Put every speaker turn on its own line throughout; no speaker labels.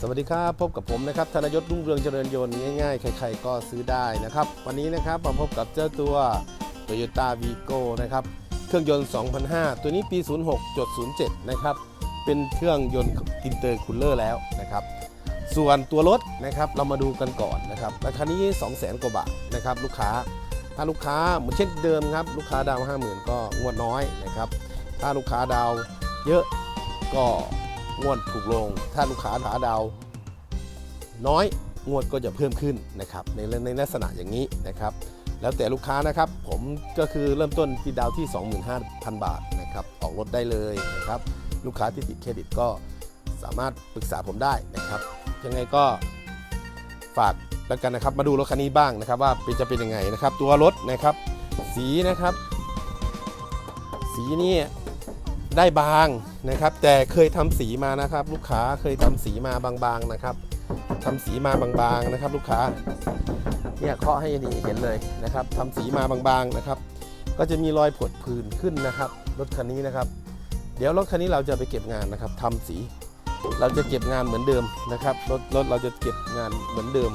สวัสดีครับพบกับผมนะครับธนยศรุ่งเรืองเจริญยนต์ง่ายๆ ใครๆก็ซื้อได้นะครับ วันนี้นะครับมาพบกับเจ้าตัว Toyota Vigo นะครับเครื่องยนต์ 2005 ตัวนี้ปี 06.07 นะครับ เป็นเครื่องยนต์อินเตอร์คูลเลอร์แล้วนะครับ ส่วนตัวรถนะครับเรามาดูกันก่อนนะครับราคานี้ 200,000 กว่าบาทนะครับลูกค้าถ้าลูกค้าเหมือนเช่นเดิมครับลูกค้าดาว 50,000 ก็งวดน้อยนะครับถ้าลูกค้าดาวเยอะก็ งวดถูกลง ถ้าลูกค้าขาดาวน้อยงวดก็จะเพิ่มขึ้นนะครับในในลักษณะอย่างนี้นะครับ แล้วแต่ลูกค้านะครับ ผมก็คือเริ่มต้นที่ดาวที่ 25,000 บาทนะครับออกรถได้เลยนะครับ ลูกค้าที่ติดเครดิตก็สามารถปรึกษาผมได้นะครับ ยังไงก็ฝากแล้วกันนะครับ มาดูรถคันนี้บ้างนะครับ ว่าเป็นจะเป็นยังไงนะครับ ตัวรถนะครับ สีนะครับ สีนี่ ได้บางนะครับ แต่เคยทำสีมานะครับ ลูกค้าเคยทำสีมาบางๆนะครับทำสีมาบางๆนะครับ ลูกค้าเนี่ยเคาะให้ดีเห็นเลยนะครับทำสีมาบางๆนะครับ ก็จะมีรอยผดผื่นขึ้นนะครับ รถคันนี้นะครับ เดี๋ยวรถคันนี้เราจะไปเก็บงานนะครับทำสีเราจะเก็บงานเหมือนเดิมนะครับรถรถเราจะเก็บงานเหมือนเดิม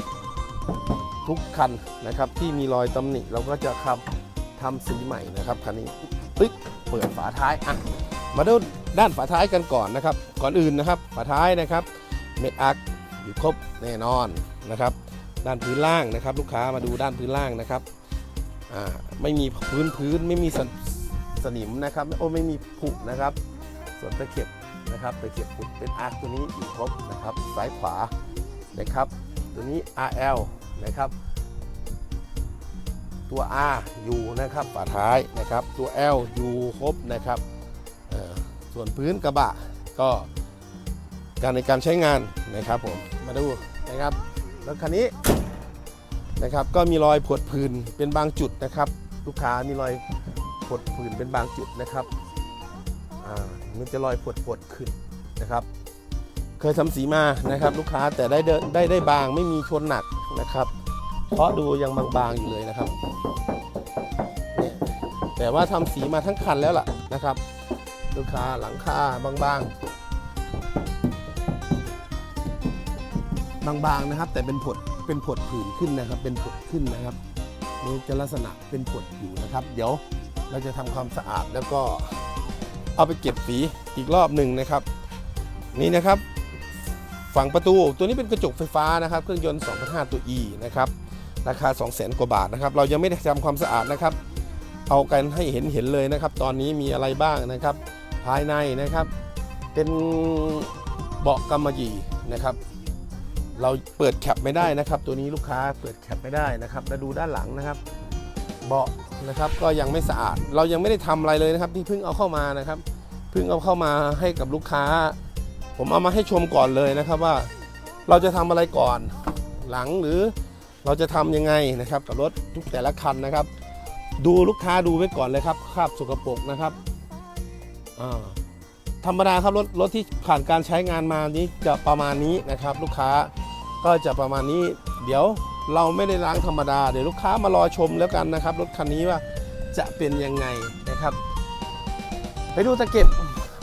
ทุกคันนะครับ ที่มีรอยตำหนิเราก็จะขับทำสีใหม่นะครับคันนี้ปึ๊กเปิดฝาท้ายอะ มาดูด้านฝาท้ายกันก่อนนะครับ ก่อนอื่นนะครับ ฝาท้ายนะครับเม็ดอักอยู่ครบแน่นอนนะครับ ด้านพื้นล่างนะครับ ลูกค้ามาดูด้านพื้นล่างนะครับไม่มีพื้นพื้นไม่มีสนสนิมนะครับโอ้ไม่มีผุนะครับ ส่วนตะเข็บนะครับตะเข็บปุดเป็นอาร์ตัวนี้อยู่ครบนะครับซ้ายขวานะครับ ตัวนี้ RL นะครับ ตัว R อยู่นะครับฝาท้ายนะครับ ตัว L อยู่ครบนะครับ ส่วนพื้นกระบะก็การในการใช้งานนะครับผมมาดูนะครับรถคันนี้นะครับก็มีรอยผดผื่นเป็นบางจุดนะครับ ลูกค้ามีรอยผดผื่นเป็นบางจุดนะครับมันจะรอยผดผดขึ้นนะครับ เคยทำสีมานะครับลูกค้าแต่ได้เดินได้ได้บางไม่มีชนหนักนะครับ เพราะดูยังบางๆอยู่เลยนะครับ แต่ว่าทำสีมาทั้งคันแล้วล่ะนะครับ ลูกค้าหลังคาบางๆ บางๆนะครับ แต่เป็นผดเป็นผดผื่นขึ้นนะครับ เป็นผดขึ้นนะครับนี่จะลักษณะเป็นผดอยู่นะครับ เดี๋ยวเราจะทำความสะอาดแล้วก็เอาไปเก็บสีอีกรอบหนึ่งนะครับ นี่นะครับ ฝั่งประตูตัวนี้เป็นกระจกไฟฟ้านะครับ เครื่องยนต์2.5ตัว E นะครับราคา 200,000 กว่าบาทนะครับ เรายังไม่ได้ทำความสะอาดนะครับ เอากันให้เห็นเห็นเลยนะครับ ตอนนี้มีอะไรบ้างนะครับ ภายในนะครับ เป็นเบาะกำมะหยี่นะครับ เราเปิดแคปไม่ได้นะครับ ตัวนี้ลูกค้าเปิดแคปไม่ได้นะครับแล้วดูด้านหลังนะครับ เบาะนะครับก็ยังไม่สะอาด เรายังไม่ได้ทำอะไรเลยนะครับที่เพิ่งเอาเข้ามานะครับเพิ่งเอาเข้ามาให้กับลูกค้า ผมเอามาให้ชมก่อนเลยนะครับว่า เราจะทำอะไรก่อนหลังหรือเราจะทำยังไงนะครับกับรถทุกแต่ละคันนะครับ ดูลูกค้าดูไว้ก่อนเลยครับคราบสกปรกนะครับธรรมดาครับรถรถที่ผ่านการใช้งานมานี้จะประมาณนี้นะครับ ลูกค้าก็จะประมาณนี้ เดี๋ยวเราไม่ได้ล้างธรรมดา เดี๋ยวลูกค้ามารอชมแล้วกันนะครับ รถคันนี้ว่าจะเป็นยังไงนะครับ ไปดูตะเข็บ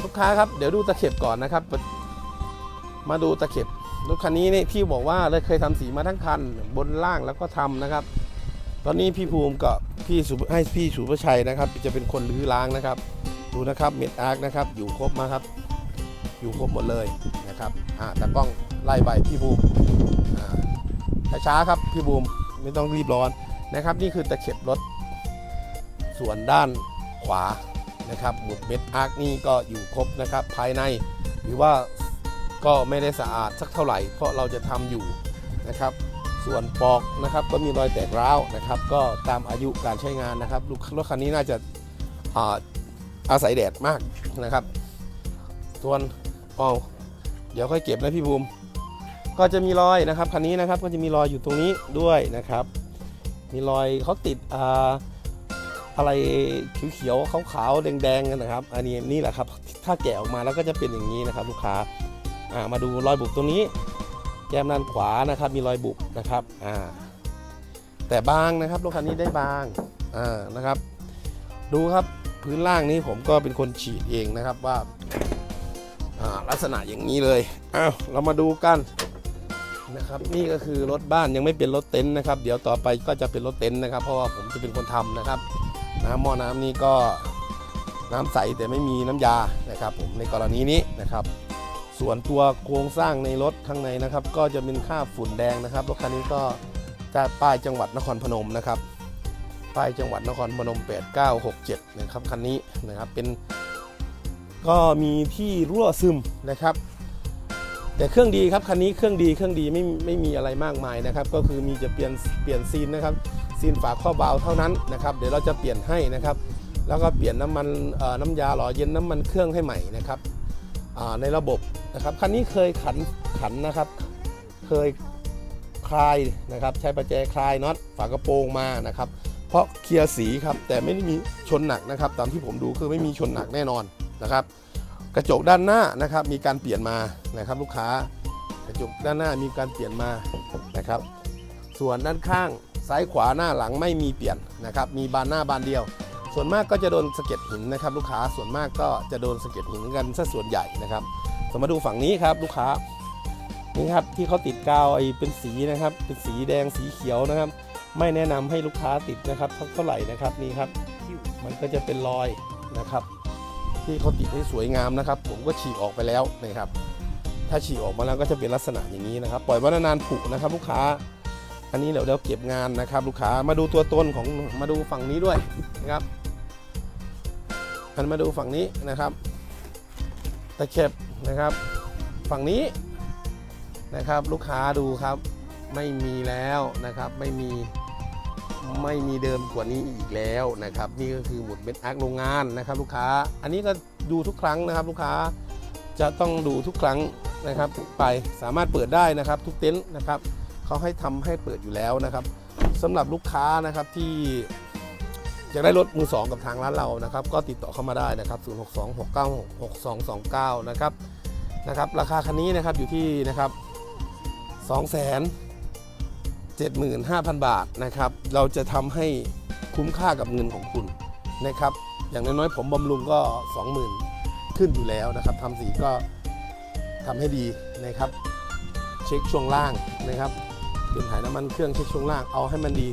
ลูกค้าครับเดี๋ยวดูตะเข็บก่อนนะครับ มาดูตะเข็บรถคันนี้นี่ที่บอกว่าเราเคยทำสีมาทั้งคันบนล่างแล้วก็ทำนะครับ อนนี้พี่ภูมิกับพี่สุให้พี่สุภชัยนะครับ จะเป็นคนรื้อล้างนะครับ ดูนะครับเม็ดอาร์คนะครับ อยู่ครบมาครับ อยู่ครบหมดเลยนะครับอ่าตากล้องไล่ไปพี่ภูมิช้าๆครับพี่ภูมิไม่ต้องรีบร้อนนะครับ นี่คือตะเข็บรถ ส่วนด้านขวานะครับหมุดเม็ดอาร์คนี่ก็อยู่ครบนะครับ ภายในหรือว่าก็ไม่ได้สะอาดสักเท่าไหร่ เพราะเราจะทำอยู่นะครับ ส่วนปอกนะครับก็มีรอยแตกร้าวนะครับ ก็ตามอายุการใช้งานนะครับลูกรถคันนี้น่าจะอาอาศัยแดดมากนะครับ ส่วนอ๋อเดี๋ยวค่อยเก็บนะพี่ภูมิ ก็จะมีรอยนะครับคันนี้นะครับก็จะมีรอยอยู่ตรงนี้ด้วยนะครับ มีรอยเขาติดอ่าอะไรเขียวๆขาวๆแดงๆกันนะครับ อันนี้นี่แหละครับ ถ้าแกะออกมาแล้วก็จะเป็นอย่างนี้นะครับ ลูกค้าามาดูรอยบุบตรงนี้ แก้มด้านขวานะครับมีรอยบุบนะครับอ่าแต่บางนะครับรถคันนี้ได้บางอ่านะครับ ดูครับพื้นล่างนี้ผมก็เป็นคนฉีดเองนะครับว่าอ่าลักษณะอย่างนี้เลยอ้าวเรามาดูกันนะครับนี่ก็คือรถบ้านยังไม่เป็นรถเต็นท์นะครับ เดี๋ยวต่อไปก็จะเป็นรถเต็นท์นะครับ เพราะว่าผมจะเป็นคนทำนะครับน้ำหม้อน้ำนี้ก็น้ำใสแต่ไม่มีน้ำยานะครับ ผมในกรณีนี้นะครับ ส่วนตัวโครงสร้างในรถข้างในนะครับ ก็จะเป็นค่าฝุ่นแดงนะครับรถคันนี้ก็จะป้ายจังหวัดนครพนมนะครับป้ายจังหวัดนครพนม 8967 นะครับคันนี้นะครับเป็นก็มีที่รั่วซึมนะครับ แต่เครื่องดีครับคันนี้เครื่องดีเครื่องดีไม่ไม่มีอะไรมากมายนะครับ ก็คือมีจะเปลี่ยนเปลี่ยนซีนนะครับซีนฝาข้อเบาเท่านั้นนะครับ เดี๋ยวเราจะเปลี่ยนให้นะครับ แล้วก็เปลี่ยนน้ำมันน้ำยาหล่อเย็นน้ำมันเครื่องให้ใหม่นะครับในระบบนะครับคันนี้เคยขันขันนะครับ เคยคลายนะครับ ใช้ประแจคลายน็อตฝากระโปรงมานะครับ เพราะเคลียร์สีครับแต่ไม่ได้มีชนหนักนะครับ ตามที่ผมดูคือไม่มีชนหนักแน่นอนนะครับ กระจกด้านหน้านะครับ มีการเปลี่ยนมานะครับ ลูกค้ากระจกด้านหน้ามีการเปลี่ยนมานะครับ ส่วนด้านข้างซ้ายขวาหน้าหลังไม่มีเปลี่ยนนะครับ มีบานหน้าบานเดียว ส่วนมากก็จะโดนสะเก็ดหินนะครับ ลูกค้าส่วนมากก็จะโดนสะเก็ดหินกันซะส่วนใหญ่นะครับ เรามาดูฝั่งนี้ครับลูกค้านี่ครับที่เขาติดกาวไอเป็นสีนะครับ เป็นสีแดงสีเขียวนะครับ ไม่แนะนำให้ลูกค้าติดนะครับเท่าไหร่นะครับนี่ครับ มันก็จะเป็นรอยนะครับ ที่เขาติดให้สวยงามนะครับ ผมก็ฉีกออกไปแล้วนะครับ ถ้าฉีกออกมาแล้วก็จะเป็นลักษณะอย่างนี้นะครับ ปล่อยไว้นานๆผุนะครับ ลูกค้า อันนี้เดี๋ยวเดี๋ยวเก็บงานนะครับ ลูกค้ามาดูตัวตนของมาดูฝั่งนี้ด้วยนะครับอันมาดูฝั่งนี้นะครับตะเข็บ นะครับ ฝั่งนี้นะครับลูกค้าดูครับไม่มีแล้วนะครับไม่มีไม่มีเดิมกว่านี้อีกแล้วนะครับ นี่ก็คือหมุดเม็ดอาร์คโรงงานนะครับ ลูกค้าอันนี้ก็ดูทุกครั้งนะครับ ลูกค้าจะต้องดูทุกครั้งนะครับไปสามารถเปิดได้นะครับ ทุกเต็นท์นะครับเขาให้ทำให้เปิดอยู่แล้วนะครับสำหรับลูกค้านะครับที่ อยากได้รถมือสองกับทางร้านเรานะครับ ก็ติดต่อเข้ามาได้นะครับ 0 6 2 6 9 6 6 2 2 9 นะครับนะครับราคาคันนี้นะครับอยู่ที่นะครับ275,000 บาทนะครับเราจะทำให้คุ้มค่ากับเงินของคุณนะครับ อย่างน้อยๆผมบำรุงก็ 20,000 ขึ้นอยู่แล้วนะครับทำสีก็ทำให้ดีนะครับ เช็คช่วงล่างนะครับเปลี่ยนถ่ายน้ำมันเครื่องเช็คช่วงล่างเอาให้มันดี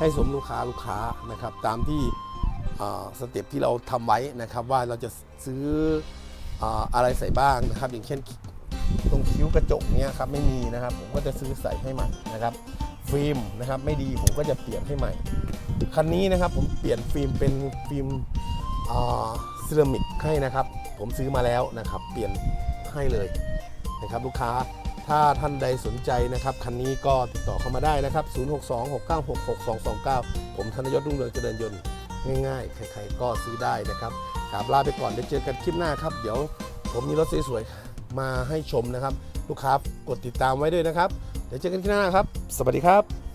ให้สมลูกค้าลูกค้านะครับตามที่สเต็ปที่เราทำไว้นะครับว่าเราจะซื้อออะไรใส่บ้างนะครับ อย่างเช่นตรงคิ้วกระจกเนี้ยครับไม่มีนะครับ ผมก็จะซื้อใส่ให้ใหม่นะครับ ฟิล์มนะครับไม่ดีผมก็จะเปลี่ยนให้ใหม่คันนี้นะครับผมเปลี่ยนฟิล์มเป็นฟิล์มเซรามิกให้นะครับ ผมซื้อมาแล้วนะครับ เปลี่ยนให้เลยนะครับลูกค้า ถ้าท่านใดสนใจนะครับ คันนี้ก็ติดต่อเข้ามาได้นะครับ 0626966229 ผมธนยศรุ่งเรืองเจริญยนต์ง่ายๆ ใครๆก็ซื้อได้นะครับกราบลาไปก่อนเดี๋ยวเจอกันคลิปหน้าครับ เดี๋ยวผมมีรถสวยๆมาให้ชมนะครับ ลูกค้ากดติดตามไว้ด้วยนะครับ เดี๋ยวเจอกันคลิปหน้าครับ สวัสดีครับ